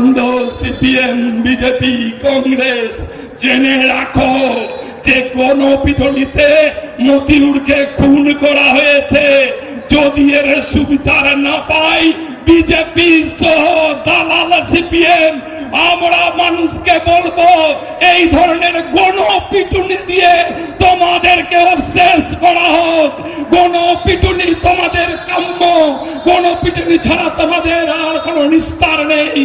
আনন্দ CPM, BJP, Congress, জেনে রাখো যে কোন পিটনিতে মতিউরকে খুন করা হয়েছে। যদি এর সুবিচার না পাই, বিজেপি সহ দালাল সিপিএম, আমরা মানুষকে বলব, এই ধরনের গণ পিটুনি দিয়ে তোমাদেরকে শেষ করা হোক। গণ পিটুনি তোমাদের কাম্য, গণ পিটুনি ছাড়া তোমাদের আর কোনো নিস্তার নেই।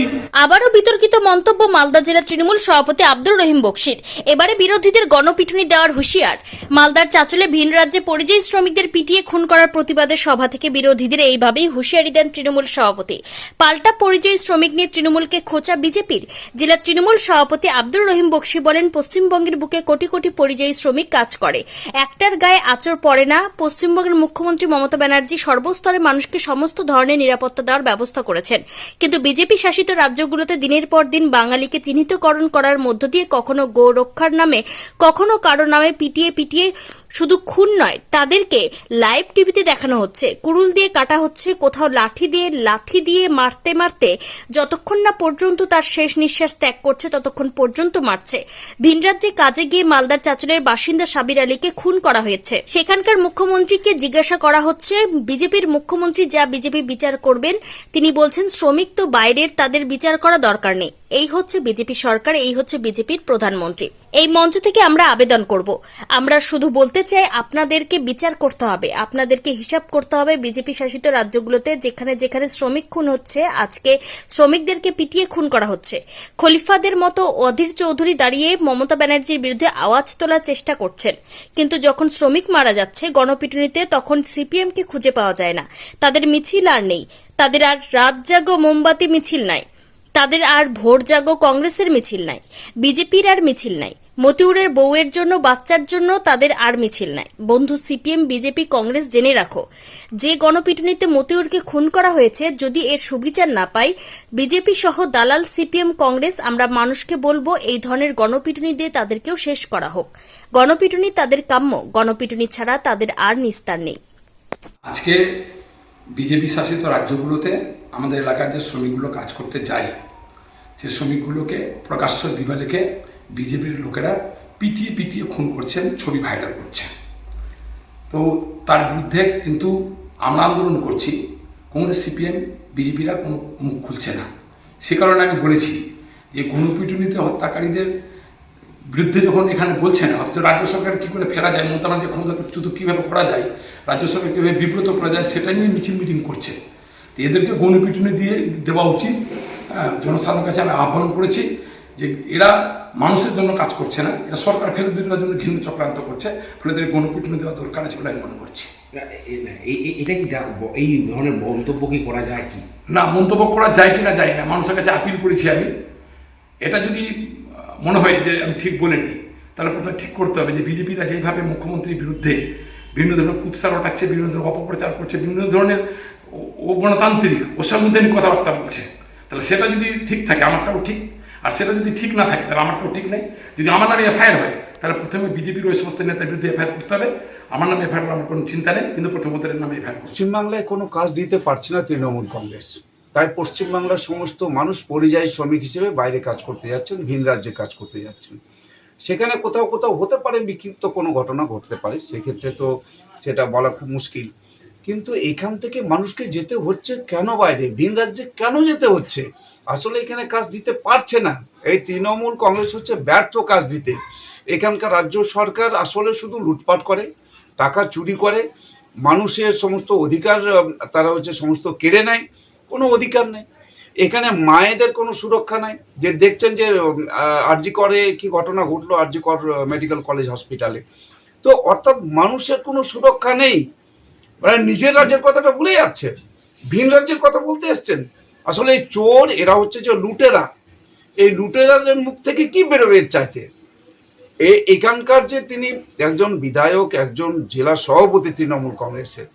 আবারও বিতর্কিত মন্তব্য মালদা জেলা তৃণমূল সভাপতি আব্দুর রহিম বক্সির। এবারে বিরোধীদের গণপিটুনি দেওয়ার হুঁশিয়ার। মালদার চাচলে ভিন রাজ্যে পরিযায়ী শ্রমিকদের পিটিয়ে খুন করার প্রতিবাদে সভা থেকে বিরোধীদের এইভাবেই হুঁশিয়ারি দেন তৃণমূল সভাপতি। পাল্টা পরিযায়ী শ্রমিক নিয়ে তৃণমূলকে খোঁচা বিজেপির। জেলা তৃণমূল সভাপতি আব্দুর রহিম বক্সি বলেন, পশ্চিমবঙ্গের বুকে কোটি কোটি পরিযায়ী শ্রমিক কাজ করে। একটার গায়ে আচর পড়ে না। পশ্চিমবঙ্গের মুখ্যমন্ত্রী মমতা ব্যানার্জি সর্বস্তরে মানুষকে সমস্ত ধরনের নিরাপত্তা দেওয়ার ব্যবস্থা করেছেন। কিন্তু বিজেপি শাসিত রাজ্যগুলোতে দিনের পর দিন বাঙালিকে চিহ্নিতকরণ করার মধ্য দিয়ে কখনো গো রক্ষার নামে, কখনো কারও নামে পিটিয়ে পিটিয়ে শুধু খুন নয়, তাদেরকে লাইভ টিভিতে দেখানো হচ্ছে। কুড়ুল দিয়ে কাটা হচ্ছে, কোথাও লাঠি দিয়ে লাঠি দিয়ে মারতে মারতে যতক্ষণ না পর্যন্ত তার শেষ নিঃশ্বাস ত্যাগ করছে, ততক্ষণ পর্যন্ত মারছে। ভিন রাজ্যে কাজে গিয়ে মালদার চাচলের বাসিন্দা সাবির আলীকে খুন করা হয়েছে। সেখানকার মুখ্যমন্ত্রীকে জিজ্ঞাসা করা হচ্ছে, বিজেপির মুখ্যমন্ত্রী যা বিজেপি বিচার করবেন, তিনি বলছেন, শ্রমিক তো বাইরের, তাদের বিচার করা দরকার নেই। এই হচ্ছে বিজেপি সরকার, এই হচ্ছে বিজেপির প্রধানমন্ত্রী। এই মঞ্চ থেকে আমরা আবেদন করব। আমরা শুধু বলতে চাই, আপনাদেরকে বিচার করতে হবে। আপনাদেরকে হিসাব করতে হবে বিজেপি শাসিত রাজ্যগুলোতে, যেখানে যেখানে শ্রমিক খুন হচ্ছে, আজকে শ্রমিকদেরকে পিটিয়ে খুন করা হচ্ছে। খলিফাদের মতো অধীর চৌধুরী দাঁড়িয়ে মমতা ব্যানার্জির বিরুদ্ধে আওয়াজ তোলার চেষ্টা করছেন। কিন্তু যখন শ্রমিক মারা যাচ্ছে গণপিটুনিতে, তখন সিপিএমকে খুঁজে পাওয়া যায় না। তাদের মিছিল আর নেই। তাদের আর রাত জাগো মোমবাতি মিছিল নাই। তাদের আর ভোর জাগো কংগ্রেসের মিছিল নাই। বিজেপির আর মিছিল নাই। মতিউরের বউয়ের জন্য, বাচ্চার জন্য তাদের আর মিছিল নাই। বন্ধু সিপিএম, বিজেপি, কংগ্রেস জেনে রাখো। যে গণপিটুনিতে মতিউরকে খুন করা হয়েছে, যদি এর সুবিচার না পাই, বিজেপি সহ দালাল, সিপিএম, কংগ্রেস, আমরা মানুষকে বলব এই ধরনের গণপিটুনি দিয়ে তাদেরকেও শেষ করা হোক। গণপিটুনি তাদের কাম্য, গণপিটুনি ছাড়া তাদের আর নিস্তার নেই। আজকে বিজেপি শাসিত রাজ্যগুলোতে আমাদের এলাকার যে শ্রমিকগুলো কাজ করতে যায়, সে শ্রমিকগুলোকে প্রকাশ্য দিবালেকে বিজেপির লোকেরা পিটিয়ে পিটিয়ে খুন করছেন, ছবি ভাইরাল করছেন। তো তার বিরুদ্ধে কিন্তু আমরা আন্দোলন করছি। কংগ্রেস, সিপিএম, বিজেপিরা কোনো মুখ খুলছে না। সে কারণে আমি বলেছি যে গণপিটুনিতে হত্যাকারীদের বিরুদ্ধে যখন এখানে বলছেন অথচ রাজ্য সরকার কী করে ফেরা যায় মমতা ক্ষমতা ক্ষমতাচ্যুত কীভাবে করা যায়, রাজ্য সরকার কীভাবে বিব্রত করা যায়, সেটা নিয়ে মিছিল মিটিং করছে। তো এদেরকে গণপিটুনি দিয়ে দেওয়া উচিত। জনসাধারণের কাছে আমি আহ্বান করেছি। যে এরা মানুষের জন্য কাজ করছে না এরা সরকার ফেরত দেওয়ার জন্য ঘৃণ চক্রান্ত করছে ফলে এদের গণপিটুনি দেওয়া দরকার আছে বলে আমি মনে করছি। এটা কি এই ধরনের মন্তব্য কি করা যায় কি? না মন্তব্য করা যায় কি না যায় না মানুষের কাছে আপিল করেছি আমি। এটা যদি মনে হয় যে আমি ঠিক বলিনি তাহলে প্রথমে ঠিক করতে হবে যে বিজেপিরা যেভাবে মুখ্যমন্ত্রীর বিরুদ্ধে বিভিন্ন ধরনের কুৎসার ওঠাচ্ছে বিভিন্ন ধরনের অপপ্রচার করছে বিভিন্ন ধরনের ও- গণতান্ত্রিক ও অসাংবিধানিক কথাবার্তা বলছে। তাহলে সেটা যদি ঠিক থাকে আমারটাও ঠিক আর সেটা যদি ঠিক না থাকে, তাহলে আমার আমারটাও ঠিক নেই। যদি আমার নামে এফআইআর হয়, তাহলে প্রথমে বিজেপির ওই সমস্ত নেতার বিরুদ্ধে এফআইআর করতে হবে। আমার নামে এফআইআর আমার কোনো চিন্তা নেই, কিন্তু প্রথমত নামে এফআইআর পশ্চিমবাংলায় কোনো কাজ দিতে পারছে না তৃণমূল কংগ্রেস। তাই পশ্চিমবাংলার সমস্ত মানুষ পরিযায়ী শ্রমিক হিসেবে বাইরে কাজ করতে যাচ্ছেন, ভিন রাজ্যে কাজ করতে যাচ্ছেন। সেখানে কোথাও কোথাও হতে পারে বিক্ষিপ্ত কোনো ঘটনা ঘটতে পারে, সেক্ষেত্রে তো সেটা বলা খুব মুশকিল। কিন্তু এখান থেকে মানুষকে যেতে হচ্ছে কেন বাইরে? ভিন রাজ্যে কেন যেতে হচ্ছে? আসলে এখানে কাজ দিতে পারছে না। এই তৃণমূল কংগ্রেস হচ্ছে ব্যর্থ কাজ দিতে। এখানকার রাজ্য সরকার আসলে শুধু লুটপাট করে, টাকা চুরি করে, মানুষের সমস্ত অধিকার তারা হচ্ছে সমস্ত কেড়ে নেয়, কোনো অধিকার নেই। এখানে মায়েদের কোনো সুরক্ষা নাই। যে দেখছেন যে আরজি করে কি ঘটনা ঘটলো আরজি কর মেডিকেল কলেজ হসপিটালে। তো অর্থাৎ মানুষের কোনো সুরক্ষা নেই। মানে নিজের রাজ্যের কথাটা ভুলে যাচ্ছে ভিন রাজ্যের কথা বলতে এসছেন। আসলে এই চোর, এরা হচ্ছে যে লুটেরা। এই লুটেরাদের মুখ থেকে কি বেরোবে চাইতে? এ- এখানকার যে তিনি একজন বিধায়ক, একজন জেলা সভাপতি তৃণমূল কংগ্রেসের,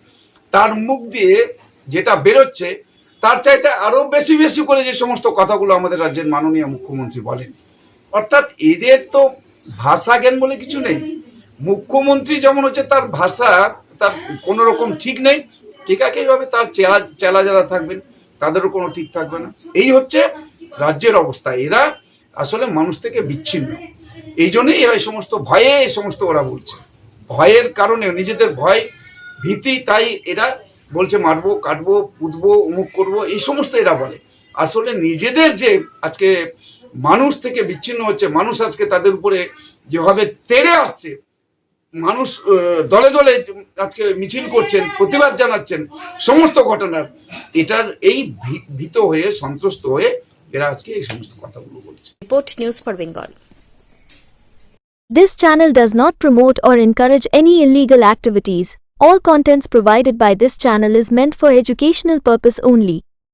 তার মুখ দিয়ে যেটা বেরোচ্ছে, তার চাইতে আরও বেশি বেশি করে যে সমস্ত কথাগুলো আমাদের রাজ্যের মাননীয় মুখ্যমন্ত্রী বলেন। অর্থাৎ এদের তো ভাষা জ্ঞান বলে কিছু নেই। মুখ্যমন্ত্রী যেমন হচ্ছে, তার ভাষা, তার কোনো রকম ঠিক নেই। ঠিক আছে, এইভাবে তার চেলা চেলা যারা থাকবেন তাদেরও কোনো ঠিক থাকবে না। এই হচ্ছে রাজ্যের অবস্থা। এরা আসলে মানুষ থেকে বিচ্ছিন্ন। এই জন্যই এরা এই সমস্ত ভয়ে এই সমস্ত ওরা বলছে। ভয়ের কারণে নিজেদের ভয়, ভীতি, তাই এরা বলছে মারবো, কাটবো, পুতবো, অমুক করব, এই সমস্ত এরা বলে। আসলে নিজেদের যে আজকে মানুষ থেকে বিচ্ছিন্ন হচ্ছে, মানুষ আজকে তাদের উপরে যেভাবে তেড়ে আসছে মানুষ দলে দলে আজকে মিছিল করছেন প্রতিবাদ জানাচ্ছেন সমস্ত ঘটনার এটার এই ভীত হয়ে সন্তুষ্ট হয়ে এরা আজকে এই সমস্ত কথাগুলো বলছে report news for Bengal This channel does not promote or encourage any illegal activities. All contents provided by this channel is meant for educational purpose only.